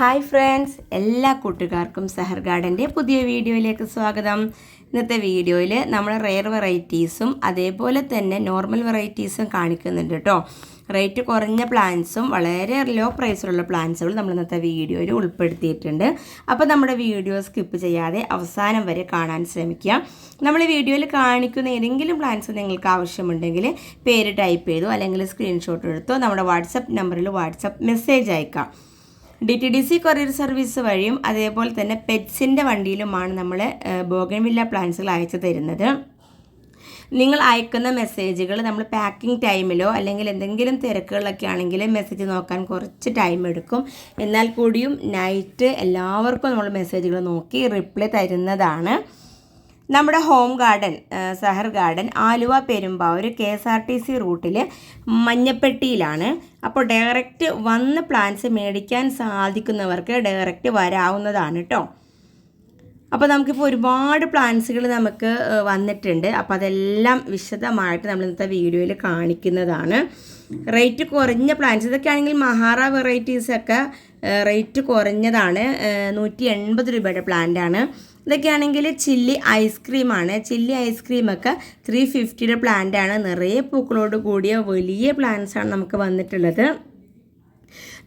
Hi friends എല്ലാ കൂട്ടുകാർക്കും സഹർ ഗാർഡന്റെ പുതിയ വീഡിയോയിലേക്ക് സ്വാഗതം. ഇന്നത്തെ വീഡിയോയിൽ നമ്മൾ റെയർ വെറൈറ്റീസും അതേപോലെ തന്നെ നോർമൽ വെറൈറ്റീസും കാണിക്കുന്നുണ്ട് കേട്ടോ റേറ്റ് കുറഞ്ഞ പ്ലാന്റ്സും വളരെ ലോ പ്രൈസിലുള്ള പ്ലാന്റ്സുകളും നമ്മൾ ഇന്നത്തെ വീഡിയോയിൽ ഉൾപ്പെടുത്തിയിട്ടുണ്ട്. അപ്പോൾ നമ്മുടെ വീഡിയോ സ്കിപ്പ് ചെയ്യാതെ അവസാനം വരെ കാണാൻ ശ്രമിക്കുക. നമ്മൾ വീഡിയോയിൽ കാണിക്കുന്ന ഏതെങ്കിലും പ്ലാന്റ്സ് നിങ്ങൾക്ക് ആവശ്യമുണ്ടെങ്കിൽ പേര് ടൈപ്പ് ചെയ്തോ അല്ലെങ്കിൽ സ്ക്രീൻഷോട്ട് എടുത്തോ നമ്മുടെ വാട്സപ്പ് നമ്പറിൽ വാട്സപ്പ് മെസ്സേജ് അയക്കാം. D T D C courier service വഴിയും അതേപോലെ തന്നെ പെറ്റ്സിന്റെ വണ്ടിയിലുമാണ് നമ്മൾ ബോഗൻവില്ല പ്ലാന്റ്സുകൾ അയച്ചു തരുന്നത്. നിങ്ങൾ അയക്കുന്ന മെസ്സേജുകൾ നമ്മൾ പാക്കിംഗ് ടൈമിലോ അല്ലെങ്കിൽ എന്തെങ്കിലും തിരക്കുകളൊക്കെ ആണെങ്കിൽ മെസ്സേജ് നോക്കാൻ കുറച്ച് ടൈം എടുക്കും. എന്നാൽ കൂടിയും നൈറ്റ് എല്ലാവർക്കും നമ്മൾ മെസ്സേജുകൾ നോക്കി റിപ്ലൈ തരുന്നതാണ്. നമ്മുടെ ഹോം ഗാർഡൻ സഹർ garden Aluva Perumbavoor K S R T C റൂട്ടിൽ മഞ്ഞപ്പെട്ടിയിലാണ്. അപ്പോൾ ഡയറക്റ്റ് വന്ന് പ്ലാന്റ്സ് മേടിക്കാൻ സാധിക്കുന്നവർക്ക് ഡയറക്റ്റ് വരാവുന്നതാണ് കേട്ടോ അപ്പോൾ നമുക്കിപ്പോൾ ഒരുപാട് പ്ലാന്റ്സുകൾ നമുക്ക് വന്നിട്ടുണ്ട്. അപ്പോൾ അതെല്ലാം വിശദമായിട്ട് നമ്മൾ ഇന്നത്തെ വീഡിയോയിൽ കാണിക്കുന്നതാണ്. റേറ്റ് കുറഞ്ഞ പ്ലാന്റ്സ് ഇതൊക്കെയാണെങ്കിൽ മഹാറ വെറൈറ്റീസൊക്കെ റേറ്റ് കുറഞ്ഞതാണ്. നൂറ്റി എൺപത് രൂപയുടെ പ്ലാന്റാണ് ഇതൊക്കെയാണെങ്കിൽ ചില്ലി ഐസ്ക്രീമാണ് ചില്ലി ഐസ്ക്രീമൊക്കെ ത്രീ ഫിഫ്റ്റിയുടെ പ്ലാന്റാണ് നിറയെ പൂക്കളോട് കൂടിയ വലിയ പ്ലാന്റ്സാണ് നമുക്ക് വന്നിട്ടുള്ളത്.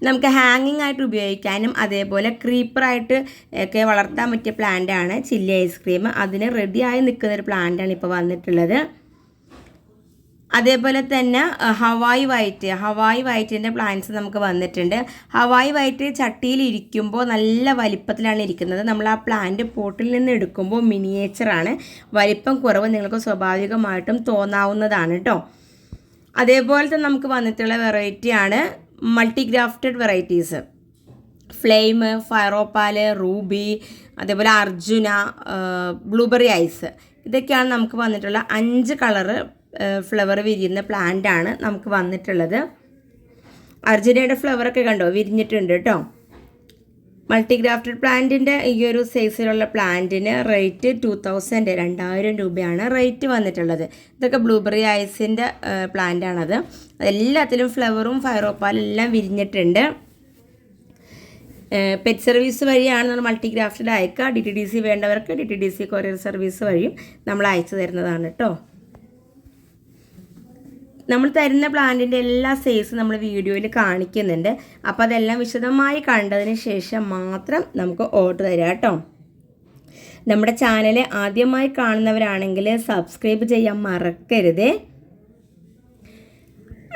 നമുക്ക് ഹാങ്ങിങ് ആയിട്ട് ഉപയോഗിക്കാനും അതേപോലെ ക്രീപ്പറായിട്ട് ഒക്കെ വളർത്താൻ പറ്റിയ പ്ലാന്റ് ആണ് ചില്ലി ഐസ്ക്രീം അതിന് റെഡിയായി നിൽക്കുന്നൊരു പ്ലാന്റ് ആണ് ഇപ്പോൾ വന്നിട്ടുള്ളത്. അതേപോലെ തന്നെ ഹവായ് വൈറ്റ് ഹവായ് വൈറ്റിന്റെ പ്ലാന്റ്സ് നമുക്ക് വന്നിട്ടുണ്ട്. ഹവായ് വൈറ്റ് ചട്ടിയിൽ ഇരിക്കുമ്പോൾ നല്ല വലിപ്പത്തിലാണ് ഇരിക്കുന്നത്. നമ്മൾ ആ പ്ലാന്റ് പോട്ടിൽ നിന്ന് എടുക്കുമ്പോൾ മിനിയേച്ചറാണ് വലിപ്പം കുറവ് നിങ്ങൾക്ക് സ്വാഭാവികമായിട്ടും തോന്നാവുന്നതാണ് കേട്ടോ അതേപോലെ തന്നെ നമുക്ക് വന്നിട്ടുള്ള വെറൈറ്റിയാണ് multigrafted varieties flame fire opal ruby അതേപോലെ അർജുന ബ്ലൂബെറി ഐസ് ഇതൊക്കെയാണ് നമുക്ക് വന്നിട്ടുള്ള അഞ്ച് കളറ് ഫ്ലവർ വിരിയുന്ന പ്ലാന്റ് ആണ് നമുക്ക് വന്നിട്ടുള്ളത്. അർജുനയുടെ ഫ്ലവറൊക്കെ കണ്ടോ? വിരിഞ്ഞിട്ടുണ്ട് കേട്ടോ മൾട്ടിഗ്രാഫ്റ്റഡ് പ്ലാന്റിന്റെ ഈ ഒരു സൈസിലുള്ള പ്ലാന്റിന് റേറ്റ് ടു തൗസൻഡ് രണ്ടായിരം രൂപയാണ് റേറ്റ് വന്നിട്ടുള്ളത്. ഇതൊക്കെ ബ്ലൂബെറി ഐസിന്റെ പ്ലാന്റ് ആണത്. എല്ലാത്തിലും ഫ്ലവറും ഫയറോപ്പാലും എല്ലാം വിരിഞ്ഞിട്ടുണ്ട്. പെറ്റ് സർവീസ് വഴിയാണ് നമ്മൾ മൾട്ടിഗ്രാഫ്റ്റഡ് അയക്കുക. ഡി ടി ഡി സി വേണ്ടവർക്ക് D T D C courier service വഴിയും നമ്മൾ അയച്ചു തരുന്നതാണ് കേട്ടോ നമ്മൾ തരുന്ന പ്ലാന്റിന്റെ എല്ലാ സൈസും നമ്മൾ വീഡിയോയിൽ കാണിക്കുന്നുണ്ട്. അപ്പോൾ അതെല്ലാം വിശദമായി കണ്ടതിന് ശേഷം മാത്രം നമുക്ക് ഓർഡർ തരാം കേട്ടോ. നമ്മുടെ ചാനൽ ആദ്യമായി കാണുന്നവരാണെങ്കിൽ സബ്സ്ക്രൈബ് ചെയ്യാൻ മറക്കരുതേ.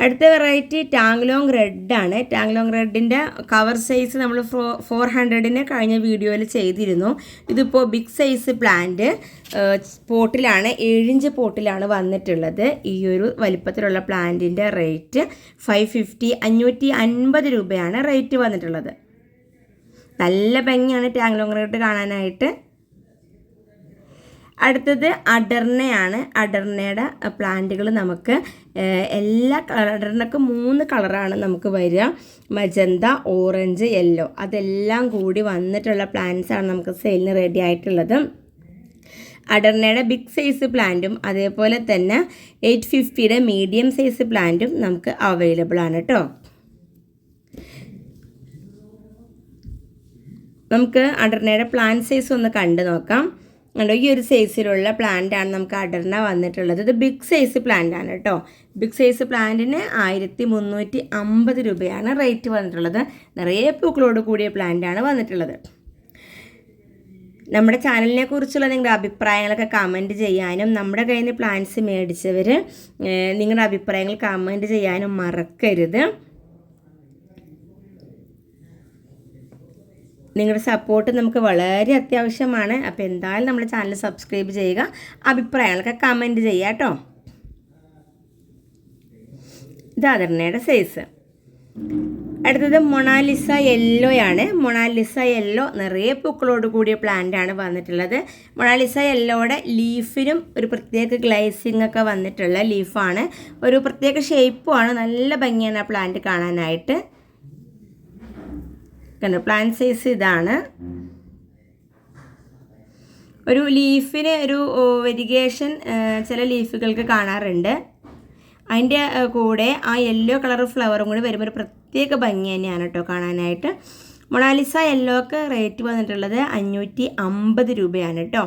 അടുത്ത വെറൈറ്റി ടാങ്ലോങ് റെഡാണ് ടാങ്ലോങ് റെഡിന്റെ കവർ സൈസ് നമ്മൾ ഫോ ഫോർ ഹൺഡ്രഡിന് കഴിഞ്ഞ വീഡിയോയിൽ ചെയ്തിരുന്നു. ഇതിപ്പോൾ ബിഗ് സൈസ് പ്ലാന്റ് പോട്ടിലാണ് ഏഴിഞ്ച് പോട്ടിലാണ് വന്നിട്ടുള്ളത്. ഈ ഒരു വലിപ്പത്തിലുള്ള പ്ലാന്റിന്റെ റേറ്റ് ഫൈവ് ഫിഫ്റ്റി അഞ്ഞൂറ്റി അൻപത് രൂപയാണ് റേറ്റ് വന്നിട്ടുള്ളത്. നല്ല ഭംഗിയാണ് ടാങ്ലോങ് റെഡ് കാണാനായിട്ട്. അടുത്തത് അഡർണയാണ് അഡർണയുടെ പ്ലാന്റുകൾ നമുക്ക് എല്ലാ അഡർണക്ക് മൂന്ന് കളറാണ് നമുക്ക് വരിക. Magenta orange yellow. അതെല്ലാം കൂടി വന്നിട്ടുള്ള പ്ലാന്റ്സ് ആണ് നമുക്ക് സെയിലിന് റെഡി ആയിട്ടുള്ളത്. അഡർണയുടെ ബിഗ് സൈസ് പ്ലാന്റും അതേപോലെ തന്നെ എയ്റ്റ് ഫിഫ്റ്റിയുടെ മീഡിയം സൈസ് പ്ലാന്റും നമുക്ക് അവൈലബിൾ ആണ് കേട്ടോ. നമുക്ക് അഡർണയുടെ പ്ലാന്റ് സൈസ് ഒന്ന് കണ്ടു നോക്കാം. കണ്ടോ? ഈ ഒരു സൈസിലുള്ള പ്ലാന്റാണ് നമുക്ക് അടർന്ന വന്നിട്ടുള്ളത്. ഇത് ബിഗ് സൈസ് പ്ലാന്റ് ആണ് കേട്ടോ. ബിഗ് സൈസ് പ്ലാന്റിന് ആയിരത്തി മുന്നൂറ്റി അമ്പത് രൂപയാണ് റേറ്റ് വന്നിട്ടുള്ളത്. നിറയെ പൂക്കളോട് കൂടിയ പ്ലാന്റാണ് വന്നിട്ടുള്ളത്. നമ്മുടെ ചാനലിനെ കുറിച്ചുള്ള നിങ്ങളുടെ അഭിപ്രായങ്ങളൊക്കെ കമന്റ് ചെയ്യാനും നമ്മുടെ കയ്യിൽ നിന്ന് പ്ലാന്റ്സ് മേടിച്ചവർ നിങ്ങളുടെ അഭിപ്രായങ്ങൾ കമന്റ് ചെയ്യാനും മറക്കരുത്. നിങ്ങളുടെ സപ്പോർട്ട് നമുക്ക് വളരെ അത്യാവശ്യമാണ്. അപ്പോൾ എന്തായാലും നമ്മുടെ ചാനൽ സബ്സ്ക്രൈബ് ചെയ്യുക. അഭിപ്രായങ്ങളൊക്കെ കമന്റ് ചെയ്യുക കേട്ടോ. ഇതാദരണയുടെ സൈസ് അടുത്തത് മൊണാലിസ യെല്ലോ ആണ്. മൊണാലിസ യെല്ലോ നിറയെ പൂക്കളോട് കൂടിയ പ്ലാന്റ് ആണ് വന്നിട്ടുള്ളത്. മൊണാലിസ യെല്ലോയുടെ ലീഫിനും ഒരു പ്രത്യേക ഗ്ലൈസിംഗ് ഒക്കെ വന്നിട്ടുള്ള ലീഫാണ് ഒരു പ്രത്യേക ഷേപ്പുമാണ് നല്ല ഭംഗിയാണ് ആ പ്ലാന്റ് കാണാനായിട്ട്. കണ്ടോ? പ്ലാന്റ് സൈസ് ഇതാണ്. ഒരു ലീഫിന് ഒരു വെരിഗേഷൻ ചില ലീഫുകൾക്ക് കാണാറുണ്ട്. അതിന്റെ കൂടെ ആ യെല്ലോ കളർ ഫ്ലവറും കൂടി വരുമ്പോൾ ഒരു പ്രത്യേക ഭംഗി തന്നെയാണ് കേട്ടോ കാണാനായിട്ട്. മൊണാലിസ യെല്ലോക്ക് റേറ്റ് വന്നിട്ടുള്ളത് അഞ്ഞൂറ്റി അമ്പത് രൂപയാണ് കേട്ടോ.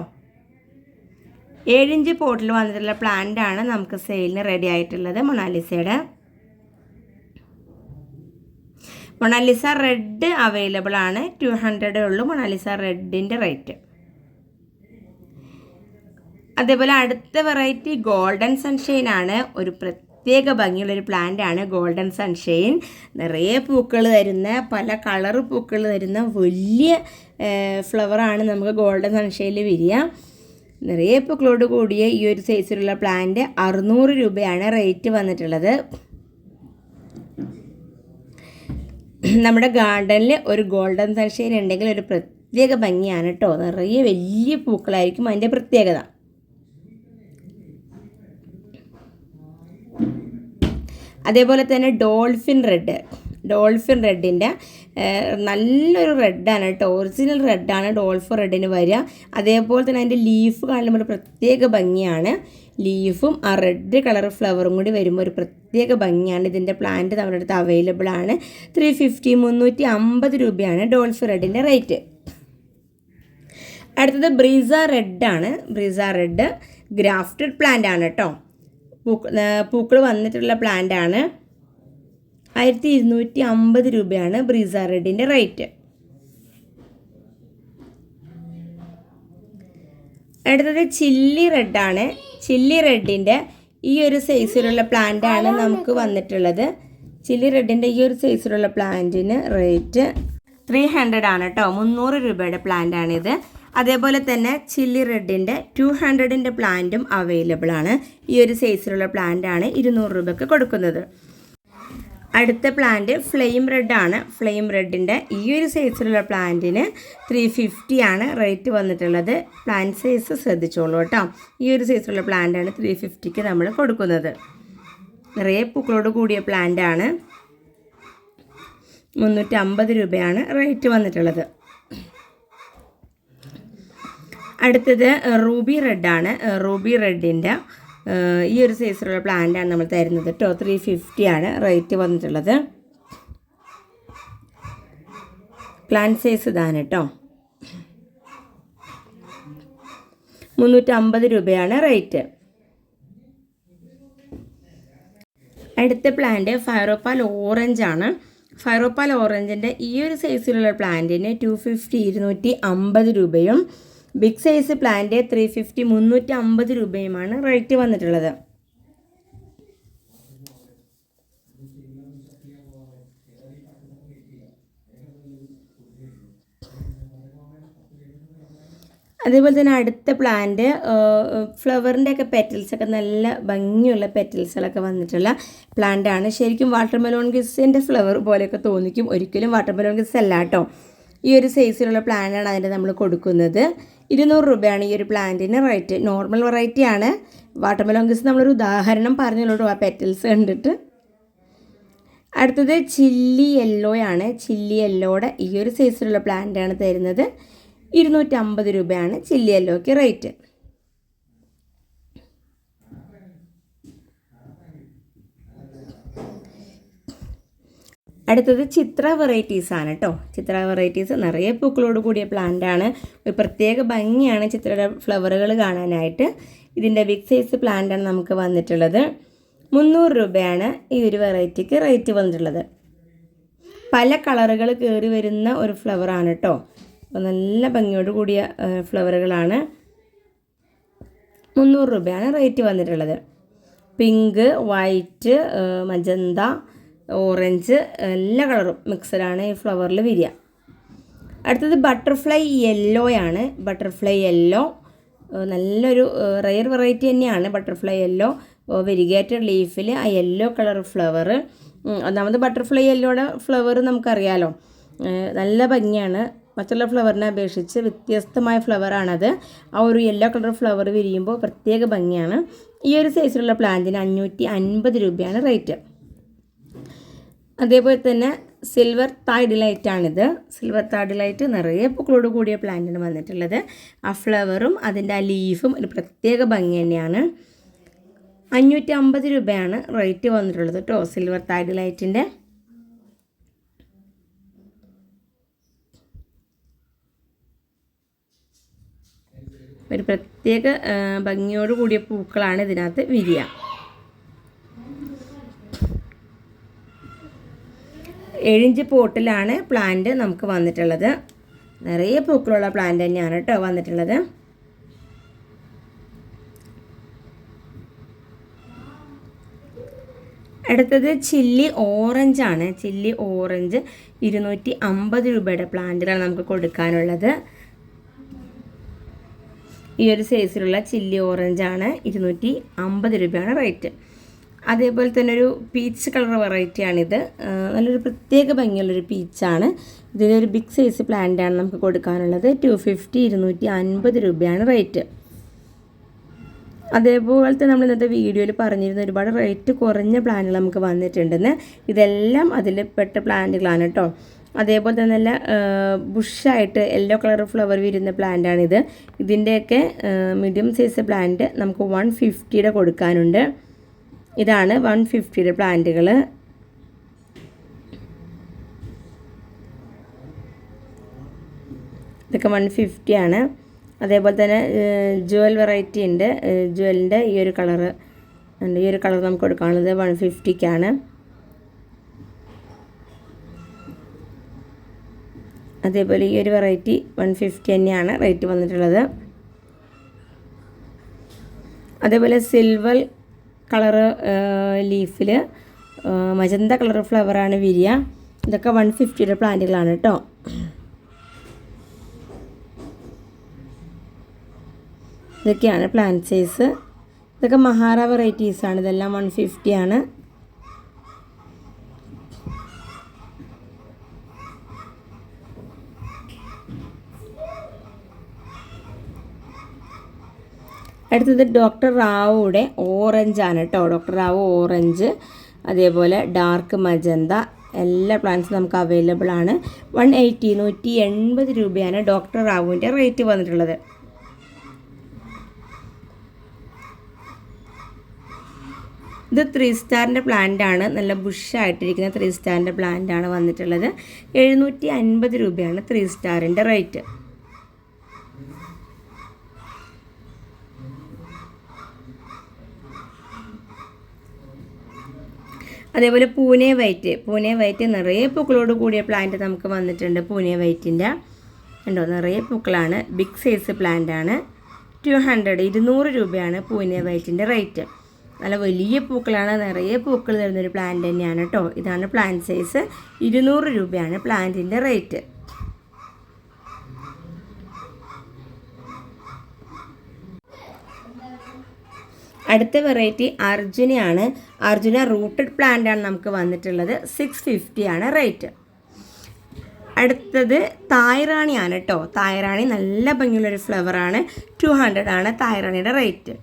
ഏഴിഞ്ച് പോട്ടിൽ വന്നിട്ടുള്ള പ്ലാന്റ് ആണ് നമുക്ക് സെയിലിന് റെഡി ആയിട്ടുള്ളത് മൊണാലിസയുടെ. മൊണാലിസ റെഡ് അവൈലബിൾ ആണ്. ടു ഹൺഡ്രഡേ ഉള്ളൂ. മൊണാലിസ റെഡിന്റെ റേറ്റ് അതേപോലെ അടുത്ത വെറൈറ്റി ഗോൾഡൻ സൺഷൈൻ ആണ്. ഒരു പ്രത്യേക ഭംഗിയുള്ളൊരു പ്ലാന്റ് ആണ്. ഗോൾഡൻ സൺഷൈൻ നിറയെ പൂക്കൾ തരുന്ന പല കളർ പൂക്കൾ തരുന്ന വലിയ ഫ്ലവറാണ് നമുക്ക് ഗോൾഡൻ സൺഷൈനിൽ വരിക നിറയെ പൂക്കളോട് കൂടിയ ഈ ഒരു സൈസിലുള്ള പ്ലാന്റ് അറുന്നൂറ് രൂപയാണ് റേറ്റ് വന്നിട്ടുള്ളത്. നമ്മുടെ ഗാർഡനിൽ ഒരു ഗോൾഡൻ സൺഷൈൻ ഉണ്ടെങ്കിൽ ഒരു പ്രത്യേക ഭംഗിയാണ് കേട്ടോ നിറയെ വലിയ പൂക്കളായിരിക്കും അതിന്റെ പ്രത്യേകത. അതേപോലെ തന്നെ ഡോൾഫിൻ റെഡ്. ഡോൾഫിൻ റെഡിന്റെ നല്ലൊരു റെഡാണ് കേട്ടോ. ഒറിജിനൽ റെഡാണ് ഡോൾഫിൻ റെഡിന് വരിക. അതേപോലെ തന്നെ അതിന്റെ ലീഫ് കാണുമ്പോൾ ഒരു പ്രത്യേക ഭംഗിയാണ്. ലീഫും ആ റെഡ് കളർ ഫ്ലവറും കൂടി വരുമ്പോൾ ഒരു പ്രത്യേക ഭംഗിയാണ്. ഇതിന്റെ പ്ലാന്റ് നമ്മുടെ അടുത്ത് അവൈലബിൾ ആണ്. ത്രീ ഫിഫ്റ്റി മുന്നൂറ്റി അമ്പത് രൂപയാണ് ഡോൾഫിൻ റെഡിന്റെ റേറ്റ്. അടുത്തത് ബ്രീസ റെഡാണ്. ബ്രീസ റെഡ് ഗ്രാഫ്റ്റഡ് പ്ലാന്റ് ആണ് കേട്ടോ. പൂക്കൾ വന്നിട്ടുള്ള പ്ലാന്റ് ആണ്. ആയിരത്തി ഇരുന്നൂറ്റി അമ്പത് രൂപയാണ് ബ്രീസ റെഡിന്റെ റേറ്റ്. അടുത്തത് ചില്ലി റെഡാണ് ചില്ലി റെഡിന്റെ ഈ ഒരു സൈസിലുള്ള പ്ലാന്റ് ആണ് നമുക്ക് വന്നിട്ടുള്ളത്. ചില്ലി റെഡിന്റെ ഈ ഒരു സൈസിലുള്ള പ്ലാന്റിന് റേറ്റ് ത്രീ ഹൺഡ്രഡ് ആണ് കേട്ടോ മുന്നൂറ് രൂപയുടെ പ്ലാന്റ് ആണിത്. അതേപോലെ തന്നെ ചില്ലി റെഡിന്റെ ടു ഹൺഡ്രഡിന്റെ പ്ലാന്റും അവൈലബിൾ ആണ്. ഈ ഒരു സൈസിലുള്ള പ്ലാന്റ് ആണ് ഇരുന്നൂറ് രൂപയ്ക്ക് കൊടുക്കുന്നത്. അടുത്ത പ്ലാന്റ് ഫ്ലെയിം റെഡ് ആണ്. ഫ്ലെയിം റെഡിന്റെ ഈ ഒരു സൈസിലുള്ള പ്ലാന്റിന് ത്രീ ഫിഫ്റ്റി ആണ് റേറ്റ് വന്നിട്ടുള്ളത്. പ്ലാന്റ് സൈസ് ശ്രദ്ധിച്ചോളൂ കേട്ടോ. ഈ ഒരു സൈസിലുള്ള പ്ലാന്റാണ് ത്രീ ഫിഫ്റ്റിക്ക് നമ്മൾ കൊടുക്കുന്നത്. നിറയെ പൂക്കളോട് കൂടിയ പ്ലാന്റ് ആണ്. മുന്നൂറ്റി അമ്പത് രൂപയാണ് റേറ്റ് വന്നിട്ടുള്ളത്. അടുത്തത് റൂബി റെഡാണ് റൂബി റെഡിന്റെ ഈ ഒരു സൈസിലുള്ള പ്ലാന്റാണ് നമ്മൾ തരുന്നത് കേട്ടോ ത്രീ ഫിഫ്റ്റി ആണ് റേറ്റ് വന്നിട്ടുള്ളത്. പ്ലാന്റ് സൈസ് ഇതാണ് കേട്ടോ മുന്നൂറ്റമ്പത് രൂപയാണ് റേറ്റ് അടുത്ത പ്ലാന്റ് ഫയറോപ്പാൽ ഓറഞ്ച് ആണ്. ഫയറോപ്പാൽ ഓറഞ്ചിന്റെ ഈ ഒരു സൈസിലുള്ള പ്ലാന്റിന് ടു ഫിഫ്റ്റി ഇരുന്നൂറ്റി അമ്പത് രൂപയും big size plant three fifty മുന്നൂറ്റി അമ്പത് രൂപയുമാണ് റേറ്റ് വന്നിട്ടുള്ളത്. അതേപോലെ തന്നെ അടുത്ത പ്ലാന്റ് ഫ്ലവറിന്റെ ഒക്കെ പെറ്റൽസ് ഒക്കെ നല്ല ഭംഗിയുള്ള പെറ്റൽസുകളൊക്കെ വന്നിട്ടുള്ള പ്ലാന്റാണ് ശരിക്കും വാട്ടർ മെലോൺ ഗിസിന്റെ ഫ്ലവർ പോലെയൊക്കെ തോന്നിക്കും. ഒരിക്കലും വാട്ടർ മെലോൺ ഗിസ് അല്ല കേട്ടോ. ഈ ഒരു സൈസിലുള്ള പ്ലാന്റാണ് അതിന്റെ നമ്മൾ കൊടുക്കുന്നത്. ഇരുന്നൂറ് രൂപയാണ് ഈ ഒരു പ്ലാന്റിന് റേറ്റ്. നോർമൽ വെറൈറ്റി ആണ്. വാട്ടർ മെലോങ്കസ് നമ്മളൊരു ഉദാഹരണം പറഞ്ഞുള്ളൂ ആ പെറ്റൽസ് കണ്ടിട്ട്. അടുത്തത് ചില്ലി യെല്ലോ ആണ്. ചില്ലി യെല്ലോയുടെ ഈ ഒരു സൈസിലുള്ള പ്ലാന്റാണ് തരുന്നത്. ഇരുന്നൂറ്റമ്പത് രൂപയാണ് ചില്ലി യെല്ലോയ്ക്ക് റേറ്റ് അടുത്തത് ചിത്ര വെറൈറ്റീസ് ആണ് കേട്ടോ ചിത്ര വെറൈറ്റീസ് നിറയെ പൂക്കളോട് കൂടിയ പ്ലാന്റ് ആണ്. ഒരു പ്രത്യേക ഭംഗിയാണ് ചിത്രയുടെ ഫ്ലവറുകൾ കാണാനായിട്ട്. ഇതിന്റെ ബിഗ് സൈസ് പ്ലാന്റ് ആണ് നമുക്ക് വന്നിട്ടുള്ളത്. മുന്നൂറ് രൂപയാണ് ഈ ഒരു വെറൈറ്റിക്ക് റേറ്റ് വന്നിട്ടുള്ളത്. പല കളറുകൾ കയറി വരുന്ന ഒരു ഫ്ലവറാണ് കേട്ടോ അപ്പോൾ നല്ല ഭംഗിയോട് കൂടിയ ഫ്ലവറുകളാണ് മുന്നൂറ് രൂപയാണ് റേറ്റ് വന്നിട്ടുള്ളത്. പിങ്ക് വൈറ്റ് മജന്ത ഓറഞ്ച് എല്ലാ കളറും മിക്സഡാണ് ഈ ഫ്ലവറിൽ വരിക. അടുത്തത് ബട്ടർഫ്ലൈ യെല്ലോ ആണ്. ബട്ടർഫ്ലൈ യെല്ലോ നല്ലൊരു റയർ വെറൈറ്റി തന്നെയാണ് ബട്ടർഫ്ലൈ യെല്ലോ വെരിഗേറ്റഡ് ലീഫിൽ ആ യെല്ലോ കളർ ഫ്ലവർ ഒന്നാമത് ബട്ടർഫ്ലൈ യെല്ലോയുടെ ഫ്ലവർ നമുക്കറിയാലോ. നല്ല ഭംഗിയാണ്. മറ്റുള്ള ഫ്ലവറിനെ അപേക്ഷിച്ച് വ്യത്യസ്തമായ ഫ്ലവറാണത് ആ ഒരു യെല്ലോ കളർ ഫ്ലവർ വിരിയുമ്പോൾ പ്രത്യേക ഭംഗിയാണ്. ഈ ഒരു സൈസിലുള്ള പ്ലാന്റിന് അഞ്ഞൂറ്റി അൻപത് രൂപയാണ് റേറ്റ് അതേപോലെ തന്നെ സിൽവർ തായ് ഡിലൈറ്റാണിത് സിൽവർ തായ് ലൈറ്റ് നിറയെ പൂക്കളോട് കൂടിയ പ്ലാന്റാണ് വന്നിട്ടുള്ളത്. ആ ഫ്ലവറും അതിന്റെ ആ ലീഫും ഒരു പ്രത്യേക ഭംഗി തന്നെയാണ്. അഞ്ഞൂറ്റി അമ്പത് രൂപയാണ് റേറ്റ് വന്നിട്ടുള്ളത് കേട്ടോ സിൽവർ തായ് ലൈറ്റിന്റെ ഒരു പ്രത്യേക ഭംഗിയോട് കൂടിയ പൂക്കളാണ് ഇതിനകത്ത് വിരിയ. ഏഴിഞ്ച് പോട്ടിലാണ് പ്ലാന്റ് നമുക്ക് വന്നിട്ടുള്ളത്. നിറയെ പൂക്കളുള്ള പ്ലാന്റ് തന്നെയാണ് കേട്ടോ വന്നിട്ടുള്ളത്. അടുത്തത് ചില്ലി ഓറഞ്ച് ആണ്. ചില്ലി ഓറഞ്ച് ഇരുന്നൂറ്റി അമ്പത് രൂപയുടെ പ്ലാന്റുകളാണ് നമുക്ക് കൊടുക്കാനുള്ളത്. ഈ ഒരു സൈസിലുള്ള ചില്ലി ഓറഞ്ചാണ് ഇരുന്നൂറ്റി അമ്പത് രൂപയാണ് റേറ്റ് അതേപോലെ തന്നെ ഒരു പീച്ച് കളർ വെറൈറ്റിയാണിത് നല്ലൊരു പ്രത്യേക ഭംഗിയുള്ളൊരു പീച്ചാണ് ഇതിലൊരു ബിഗ് സൈസ് പ്ലാന്റാണ് നമുക്ക് കൊടുക്കാനുള്ളത്. ടു ഫിഫ്റ്റി ഇരുന്നൂറ്റി അൻപത് രൂപയാണ് റേറ്റ് അതേപോലെ തന്നെ നമ്മൾ ഇന്നത്തെ വീഡിയോയിൽ പറഞ്ഞിരുന്ന ഒരുപാട് റേറ്റ് കുറഞ്ഞ പ്ലാനുകൾ നമുക്ക് വന്നിട്ടുണ്ടെന്ന്. ഇതെല്ലാം അതിൽ പെട്ട പ്ലാന്റുകളാണ് കേട്ടോ അതേപോലെ തന്നെ നല്ല ബുഷായിട്ട് യെല്ലോ കളർ ഫ്ലവർ വരുന്ന പ്ലാന്റാണിത് ഇതിന്റെയൊക്കെ മീഡിയം സൈസ് പ്ലാന്റ് നമുക്ക് വൺ ഫിഫ്റ്റിയുടെ കൊടുക്കാനുണ്ട്. ഇതാണ് വൺ ഫിഫ്റ്റിയുടെ പ്ലാന്റുകൾ ഇതൊക്കെ വൺ ഫിഫ്റ്റിയാണ് അതേപോലെ തന്നെ ജുവൽ വെറൈറ്റി ഉണ്ട്. ജുവലിന്റെ ഈ ഒരു കളറ് ഈ ഒരു കളർ നമുക്ക് കൊടുക്കാനുള്ളത് വൺ ഫിഫ്റ്റിക്കാണ് അതേപോലെ ഈ ഒരു വെറൈറ്റി വൺ ഫിഫ്റ്റി തന്നെയാണ് റേറ്റ് വന്നിട്ടുള്ളത്. അതേപോലെ സിൽവർ കളറ് ലീഫിൽ മജന്ത കളർ ഫ്ലവറാണ് വിരിയ. ഇതൊക്കെ വൺ ഫിഫ്റ്റിയുടെ പ്ലാന്റുകളാണ് കേട്ടോ ഇതൊക്കെയാണ് പ്ലാന്റ് സൈസ് ഇതൊക്കെ മഹാറ വെറൈറ്റീസ് ആണ്. ഇതെല്ലാം വൺ ഫിഫ്റ്റി അടുത്തത് ഡോക്ടർ റാവുയുടെ ഓറഞ്ച് ആണ് കേട്ടോ ഡോക്ടർ റാവു ഓറഞ്ച് അതേപോലെ ഡാർക്ക് മജന്ത എല്ലാ പ്ലാന്റ്സും നമുക്ക് അവൈലബിൾ ആണ്. വൺ എയ്റ്റി നൂറ്റി എൺപത് രൂപയാണ് ഡോക്ടർ റാവുവിന്റെ റേറ്റ് വന്നിട്ടുള്ളത്. ഇത് ത്രീ സ്റ്റാറിന്റെ പ്ലാന്റ് ആണ്. നല്ല ബുഷായിട്ടിരിക്കുന്ന ത്രീ സ്റ്റാറിന്റെ പ്ലാന്റ് ആണ് വന്നിട്ടുള്ളത്. എഴുന്നൂറ്റി അൻപത് രൂപയാണ് ത്രീ സ്റ്റാറിന്റെ റേറ്റ് അതേപോലെ പൂനെ വൈറ്റ്. പൂനെ വൈറ്റ് നിറയെ പൂക്കളോട് കൂടിയ പ്ലാന്റ് നമുക്ക് വന്നിട്ടുണ്ട് പൂനെ വൈറ്റിന്റെ. ഉണ്ടോ നിറയെ പൂക്കളാണ്. ബിഗ് സൈസ് പ്ലാന്റ് ആണ്. ടു ഹൺഡ്രഡ് ഇരുന്നൂറ് രൂപയാണ് പൂനെ വൈറ്റിന്റെ റേറ്റ് നല്ല വലിയ പൂക്കളാണ്. നിറയെ പൂക്കൾ തരുന്നൊരു പ്ലാന്റ് തന്നെയാണ് കേട്ടോ ഇതാണ് പ്ലാന്റ് സൈസ് ഇരുന്നൂറ് രൂപയാണ് പ്ലാന്റിന്റെ റേറ്റ് അടുത്ത വെറൈറ്റി അർജുനയാണ്. അർജുന റൂട്ടഡ് പ്ലാന്റ് ആണ് നമുക്ക് വന്നിട്ടുള്ളത്. സിക്സ് ഫിഫ്റ്റി ആണ് റേറ്റ് അടുത്തത് തായ്റാണിയാണ് കേട്ടോ തായ്റാണി നല്ല ഭംഗിയുള്ളൊരു ഫ്ലവറാണ് ടു ഹൺഡ്രഡ് ആണ് തായ്റാണിയുടെ റേറ്റ്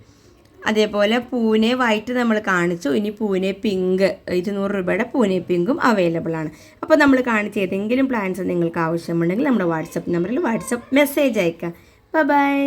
അതേപോലെ പൂനെ വൈറ്റ് നമ്മൾ കാണിച്ചു. ഇനി പൂനെ പിങ്ക് ഇരുന്നൂറ് രൂപയുടെ പൂനെ പിങ്കും അവൈലബിൾ ആണ്. അപ്പോൾ നമ്മൾ കാണിച്ച ഏതെങ്കിലും പ്ലാൻസ് നിങ്ങൾക്ക് ആവശ്യമുണ്ടെങ്കിൽ നമ്മുടെ വാട്സപ്പ് നമ്പറിൽ വാട്സപ്പ് മെസ്സേജ് അയക്കാം. ബൈ